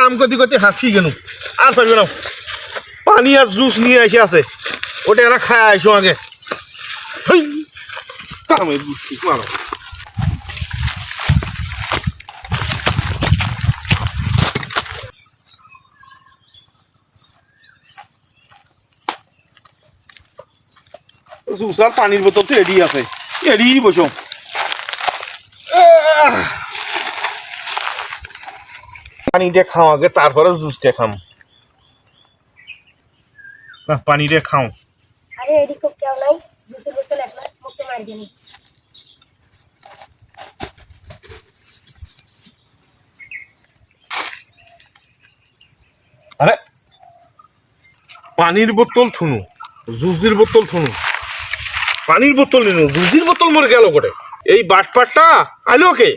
কাম করতে করতে হাসি গেল আর পারবে না পানি আর জুস নিয়ে এসে আছে। ওটা এরা খায় আইসো আগে। বুঝছি মারো জুস আর পানির বোতল তো এডি আছে। এডি বসো! পানিটা খাও আগে তারপরে জুসটা খাম। না পানিটা খাও। আরে তো কেউ নাই। জুসের বোতল একলা মুখে মারি দিনি আরে পানির বোতল থুনু জুসির বোতল থুনু। পানির বোতল নিনু জুসির বোতল মরে গেল কোটে। এই বাটপাটটা আলো কে?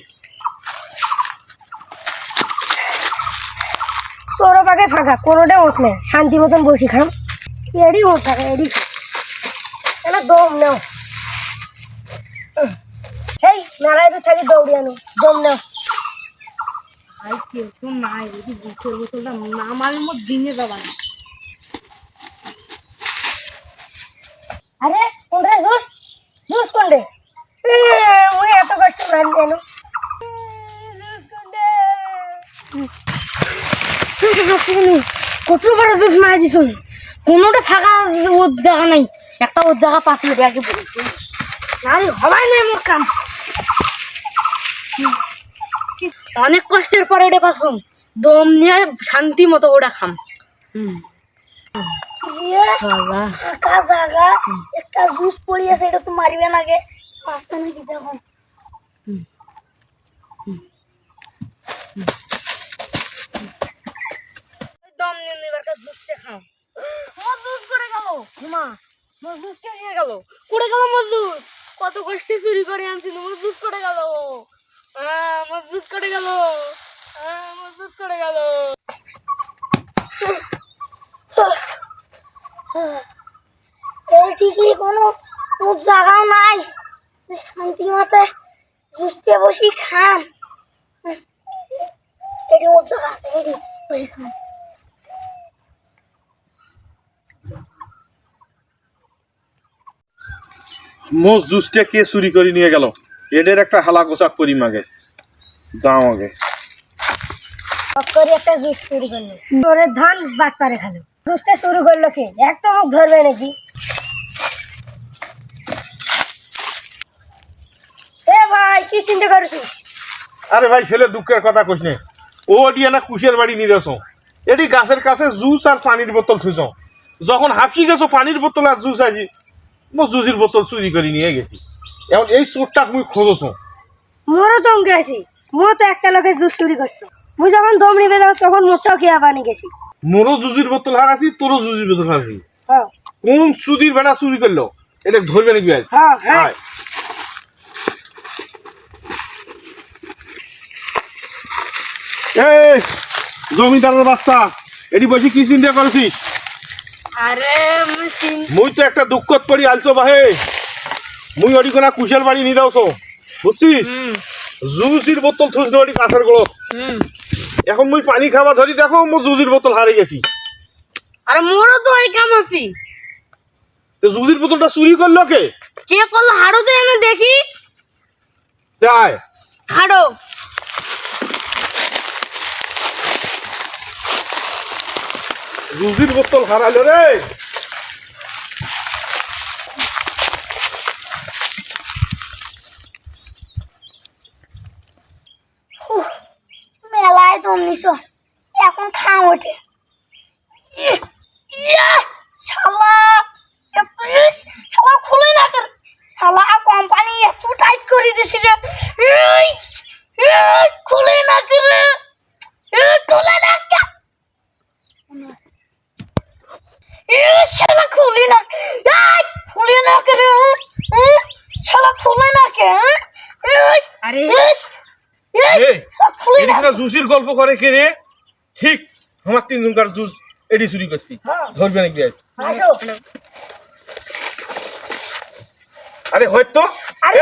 সৌরভাগে ফাঁকা কোনোটা ওঠ নেই। শান্তি মতন বসি খাম। এডি ওঠ থাকে এডি এলা দম নাও। সেই মেলায় তো থাকি দৌড়ি আনো। দম নাও। কেউ তো নাই যদি বুকের বোতলটা মধ্যে দিনে যাবা না। আরে কোনরে জুস জুস কোনরে মুই এত কষ্ট মারি কেন কত বড় মারা কোনোটা ফাঁকা ওর জায়গা নাই একটা ওর জায়গা পাতলে ব্যাগে আরে হবাই নাই মোর কাম। অনেক কষ্টের পরে ওটা পাসুম দম নিয়ে শান্তি মতো ওটা খাম। ফাঁকা জায়গা একটা জুস পড়ি আছে এটা তো মারিবে না গে পাঁচটা নাকি দেখো খাও? মজুর করে গেল? মা নিয়ে গেল? করে গেল কত কষ্টে চুরি করে আনছিল মজুর করে গেল। মজুর করে গেল। মজুর করে গেল। এই ঠিকই কোনো জায়গাও নাই। শান্তি মতে জুসতে বসি খাম এটি ওর আছে এটি বসি মোস জুসটা কে চুরি করে নিয়ে গেল? এদের একটা হালা গোসাক করি মাগে। দাও আগে। একটা জুস চুরি করল। তোরে ধান বাট পারে খালো। জুসটা শুরু করল কে? এক মুখ ধরবে নাকি? এ ভাই কি চিন্তা করছিস? আরে ভাই ছেলে দুঃখের কথা কইস নে। ও দিয়ে না কুশের বাড়ি নিয়ে যাস এটি গাছের কাছে জুস আর পানির বোতল থুইছ। যখন হাফি গেছো পানির বোতল আর জুস আছি মো জুসির বোতল চুরি করে নিয়ে গেছি। এখন এই চোরটা তুমি খোঁজছ। মোরও তো আছি মো তো একটা লোকে জুস চুরি করছ মুই যখন দম নিবে তখন মোরটাও খেয়া পানি গেছি। মোরও জুজির বোতল হারাছি তোরও জুজির বোতল হারাছি হ্যাঁ কোন সুদির বেড়া চুরি করল এটা ধরবে নাকি আজ? হ্যাঁ, হ্যাঁ। এই জমিদারের বাচ্চা এটি বসে কি চিন্তা করছিস আরে মুই তো একটা দুঃখত পড়ি আলছো বাহে। মুই অডি কোনা কুশল বাড়ি নিয়ে যাওছো বুঝছিস? জুজির বোতল থুস অডি কাছের গোলত? হুম। এখন মুই পানি খাওয়া ধরি দেখো মো জুজির বোতল হারিয়ে গেছি। আরে মোরও তো ওই কাম আছি। তো জুজির বোতলটা চুরি করল কে? কে করল হাড়ো তো এনে দেখি? যায় হাড়ো জুজির বোতল হারালো রে। মেলায় দম এখন ওঠে শালা শালা কোম্পানি টাইট খুলে না কে ইস, শালা খুলে না। এই, খুলে না করে শালা খুলে না কে আরে। ইস, ইস, এই, শালা খুলে এটি না কিনা জুসির গল্প করে কে রে? ঠিক আমার তিনজনকার জুস এটি চুরি করছি। হ্যাঁ। ধরবে নাকি আজ? আরে হয়তো। আরে